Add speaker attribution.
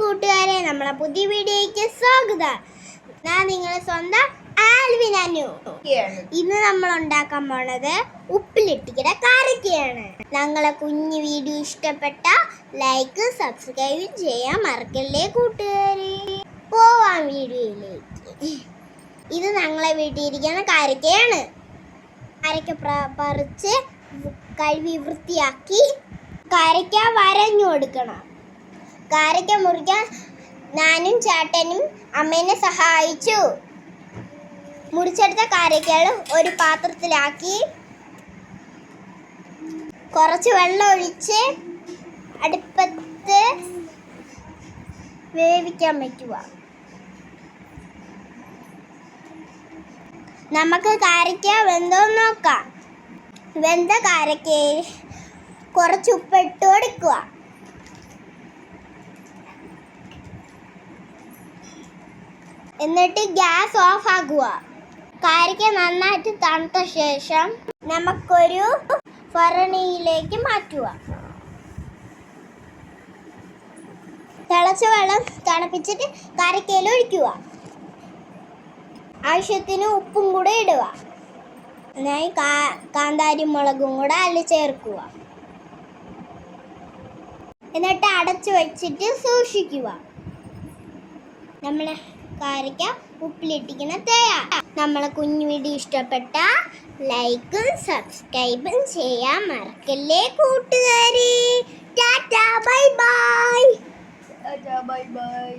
Speaker 1: കൂട്ടുകാരെ നമ്മളെ പുതിയ വീഡിയോയ്ക്ക് സ്വാഗതം. ഞാൻ നിങ്ങളെ സ്വന്തം ആൽവിൻ അനു. ഇന്ന് നമ്മൾ ഉണ്ടാക്കാൻ പോണത് ഉപ്പിലിട്ടിക്കുന്ന കാരക്കയാണ്. ഞങ്ങളെ കുഞ്ഞു വീഡിയോ ഇഷ്ടപ്പെട്ട ലൈക്ക് സബ്സ്ക്രൈബ് ചെയ്യാൻ മറക്കല്ലേ കൂട്ടുകാരെ? പോവാം വീഡിയോയിലേക്ക്. ഇത് ഞങ്ങളെ വീട്ടിലിരിക്കുന്ന കാരക്കയാണ്. കാരക്ക പറിച്ച് കഴുകി വൃത്തിയാക്കി കാരക്ക വരഞ്ഞു കൊടുക്കണം. കാരക്ക മുറിക്കാൻ ഞാനും ചേട്ടനും അമ്മേനെ സഹായിച്ചു. മുറിച്ചെടുത്ത കാരക്കകൾ ഒരു പാത്രത്തിലാക്കി. കുറച്ച് വെള്ളം ഒഴിച്ച് അടുപ്പത്ത് വേവിക്കാൻ വയ്ക്കുക നമുക്ക് കാരക്ക വെന്തോ നോക്കാം. വെന്ത കാരക്കയിൽ കുറച്ച് ഉപ്പിട്ട് കൊടുക്കുക. എന്നിട്ട് ഗ്യാസ് ഓഫ് ആക്കുക കാരിക്ക നന്നായിട്ട് തണുത്ത ശേഷം നമുക്കൊരു ഫറണിയിലേക്ക് മാറ്റുക. തിളച്ച വെള്ളം തണുപ്പിച്ചിട്ട് കാരിക്കയിൽ ഒഴിക്കുക. ആവശ്യത്തിന് ഉപ്പും കൂടെ ഇടുക. ഞാൻ കാ- കാന്താരി മുളകും കൂടെ അതിൽ ചേർക്കുക. എന്നിട്ട് അടച്ചു വെച്ചിട്ട് സൂക്ഷിക്കുക. നമ്മളെ കാരക്ക ഉപ്പിലിട്ടിക്കുന്ന തയ്യാ നമ്മളെ കുഞ്ഞു വീഡിയോ ഇഷ്ടപ്പെട്ട ലൈക്കും സബ്സ്ക്രൈബും ചെയ്യാൻ മറക്കല്ലേ കൂട്ടുകാരി. Tata bye bye.
Speaker 2: Bye bye.